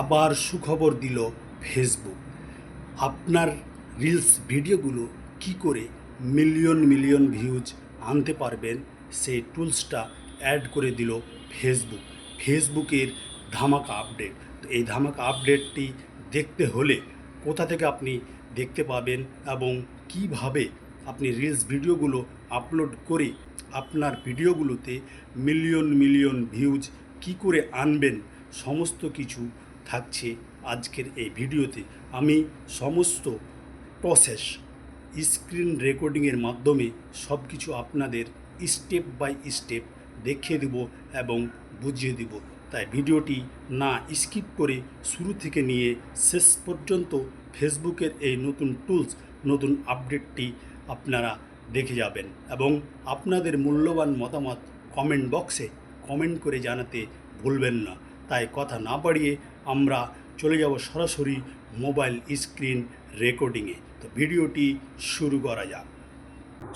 আবার সুখবর দিল ফেসবুক। আপনার রিলস ভিডিওগুলো কি করে মিলিয়ন মিলিয়ন ভিউজ আনতে পারবেন, সেই টুলসটা অ্যাড করে দিল ফেসবুক। ফেসবুকের ধামাকা আপডেট। তো এই ধামাকা আপডেটটি দেখতে হলে কোথা থেকে আপনি দেখতে পাবেন এবং কীভাবে আপনি রিলস ভিডিওগুলো আপলোড করে আপনার ভিডিওগুলোতে মিলিয়ন মিলিয়ন ভিউজ কি করে আনবেন, সমস্ত কিছু থাকছে আজকের এই ভিডিওতে। আমি সমস্ত প্রসেস স্ক্রিন রেকর্ডিংয়ের মাধ্যমে সব কিছু আপনাদের স্টেপ বাই স্টেপ দেখিয়ে দেব এবং বুঝিয়ে দেব। তাই ভিডিওটি না স্কিপ করে শুরু থেকে নিয়ে শেষ পর্যন্ত ফেসবুকের এই নতুন টুলস নতুন আপডেটটি আপনারা দেখে যাবেন এবং আপনাদের মূল্যবান মতামত কমেন্ট বক্সে কমেন্ট করে জানাতে ভুলবেন না। তাই কথা না বাড়িয়ে আমরা চলে যাব সরাসরি মোবাইল স্ক্রিন রেকর্ডিংয়ে। তো ভিডিওটি শুরু করা যাক।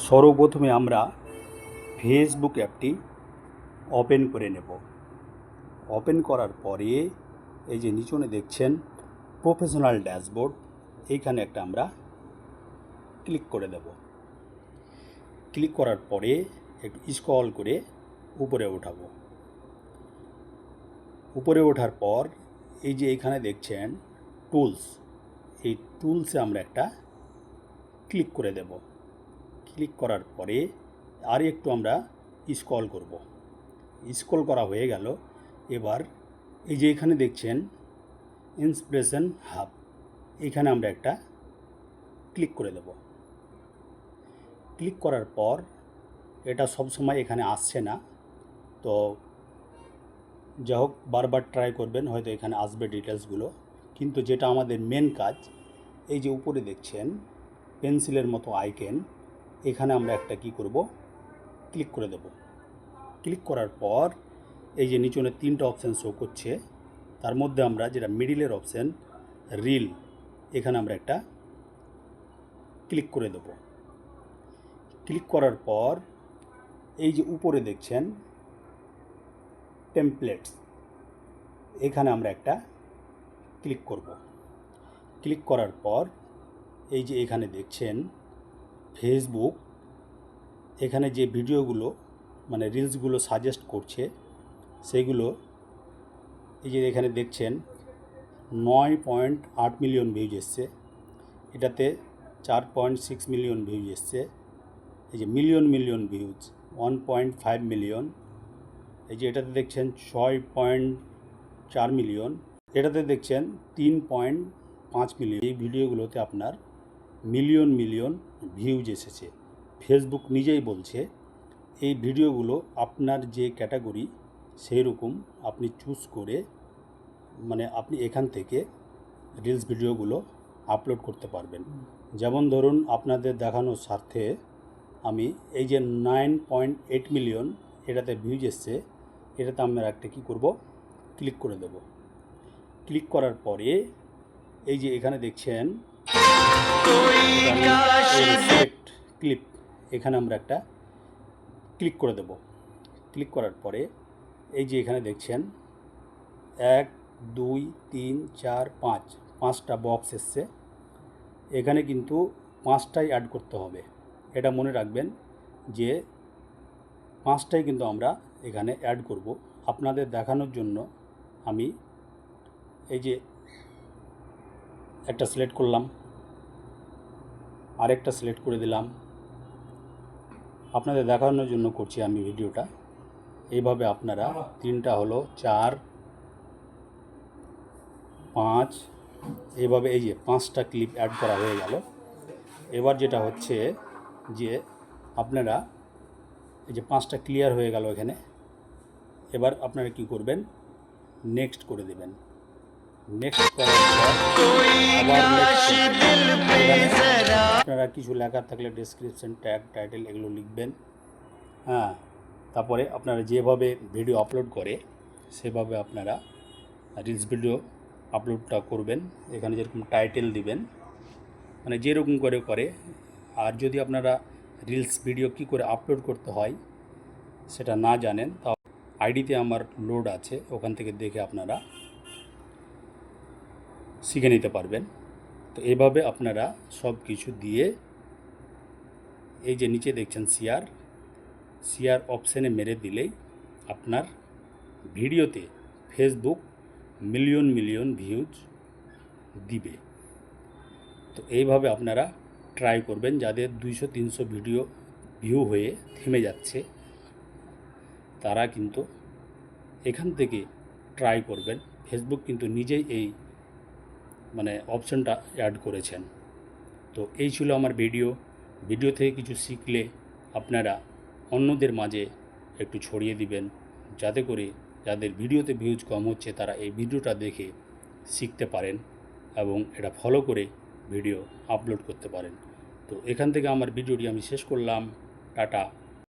সর্বপ্রথমে আমরা ফেসবুক অ্যাপটি ওপেন করে নেব। ওপেন করার পরে এই যে নিচনে দেখছেন প্রফেশনাল ড্যাশবোর্ড, এইখানে একটা আমরা ক্লিক করে দেব ক্লিক করার পরে একটু স্ক্রল করে উপরে উঠাবো উপরে ওঠার পর এই যে এখানে দেখছেন টুলস এই টুলসে আমরা একটা ক্লিক করে দেব। ক্লিক করার পরে আর একটু আমরা স্ক্রল করব। স্কল করা হয়ে গেল। এবার এই যে এখানে দেখছেন ইন্সপিরেশন হাব এখানে আমরা একটা ক্লিক করে দেব। ক্লিক করার পর এটা সবসময় এখানে আসছে না। তো যা হোক, বারবার ট্রাই করবেন, হয়তো এখানে আসবে ডিটেলসগুলো কিন্তু যেটা আমাদের মেন কাজ, এই যে উপরে দেখছেন পেন্সিলের মতো আইকেন এখানে আমরা একটা কি করব? ক্লিক করে দেব। ক্লিক করার পর, এই যে নিচনে তিনটা অপশান শো করছে, তার মধ্যে আমরা যেটা মিডিলের অপশান রিল এখানে আমরা একটা ক্লিক করে দেব। ক্লিক করার পর, এই যে উপরে দেখছেন টেমপ্লেটস এখানে আমরা একটা ক্লিক করব। ক্লিক করার পর এই যে এখানে দেখছেন ফেসবুক এখানে যে ভিডিওগুলো মানে রিলসগুলো সাজেস্ট করছে, সেগুলো এই যে এখানে দেখছেন নয় পয়েন্ট আট মিলিয়ন ভিউজ এসছে। এটাতে চার পয়েন্ট সিক্স মিলিয়ন ভিউজ এসছে। এই যে million million views one point five million এই যে এটাতে দেখছেন ছয় পয়েন্ট চার মিলিয়ন, এটাতে দেখছেন তিন পয়েন্ট পাঁচ মিলিয়ন। এই ভিডিওগুলোতে আপনার মিলিয়ন মিলিয়ন ভিউজ এসেছে। ফেসবুক নিজেই বলছে, এই ভিডিওগুলো আপনার যে ক্যাটাগরি সেই রকম আপনি চুজ করে মানে আপনি এখান থেকে রিলস ভিডিওগুলো আপলোড করতে পারবেন। যেমন ধরুন আপনাদের দেখানোর স্বার্থে আমি এই যে নাইন পয়েন্ট এইট মিলিয়ন এটাতে ভিউজ এসছে এটাতে আমরা একটা কী করব? ক্লিক করে দেব। ক্লিক করার পরে এই যে এখানে দেখছেন ক্লিপ এখানে আমরা একটা ক্লিক করে দেব। ক্লিক করার পরে এই যে এখানে দেখছেন, এক, দুই, তিন, চার, পাঁচ, পাঁচটা বক্স এসছে। এখানে কিন্তু পাঁচটাই অ্যাড করতে হবে। এটা মনে রাখবেন যে পাঁচটাই কিন্তু আমরা এখানে অ্যাড করব। আপনাদের দেখানোর জন্য আমি এই যে একটা সিলেক্ট করলাম, আরেকটা সিলেক্ট করে দিলাম। আপনাদের দেখানোর জন্য করছি আমি ভিডিওটা। এইভাবে আপনারা তিনটা হলো চার, পাঁচ, এইভাবে এই যে পাঁচটা ক্লিপ অ্যাড করা হয়ে গেল। এবার যেটা হচ্ছে যে আপনারা এই যে পাঁচটা ক্লিয়ার হয়ে গেল এখানে। এবার আপনারা কি করবেন? নেক্সট করে দেবেন। নেক্সট আপনারা কিছু লেখার থাকলে ডেসক্রিপশন ট্যাগ টাইটেল এগুলো লিখবেন। হ্যাঁ তারপরে আপনারা যেভাবে ভিডিও আপলোড করে, সেভাবে আপনারা রিলস ভিডিও আপলোডটা করবেন। এখানে যেরকম টাইটেল দিবেন মানে যেরকম করে করে। আর যদি আপনারা রিলস ভিডিও কি করে আপলোড করতে হয় সেটা না জানেন তা আইডিতে আমার লোড আছে, ওখান থেকে দেখে আপনারা শিখে নিতে পারবেন। তো এভাবে আপনারা সব কিছু দিয়ে এই যে নিচে দেখছেন শেয়ার শেয়ার অপশানে মেরে দিলেই আপনার ভিডিওতে ফেসবুক মিলিয়ন মিলিয়ন ভিউজ দিবে। তো এইভাবে আপনারা ট্রাই করবেন যাদের দুইশো, তিনশো ভিডিও ভিউ হয়ে থেমে যাচ্ছে। তারা কিন্তু এখান থেকে ট্রাই করবেন। ফেসবুক কিন্তু নিজেই এই মানে অপশনটা অ্যাড করেছেন। তো এই ছিল আমার ভিডিও ভিডিও থেকে কিছু শিখলে আপনারা অন্যদের মাঝে একটু ছড়িয়ে দিবেন। যাতে করে যাদের ভিডিওতে ভিউজ কম হচ্ছে তারা এই ভিডিওটা দেখে শিখতে পারেন এবং এটা ফলো করে ভিডিও আপলোড করতে পারেন। তো এখান থেকে আমার ভিডিওটি আমি শেষ করলাম টাটা।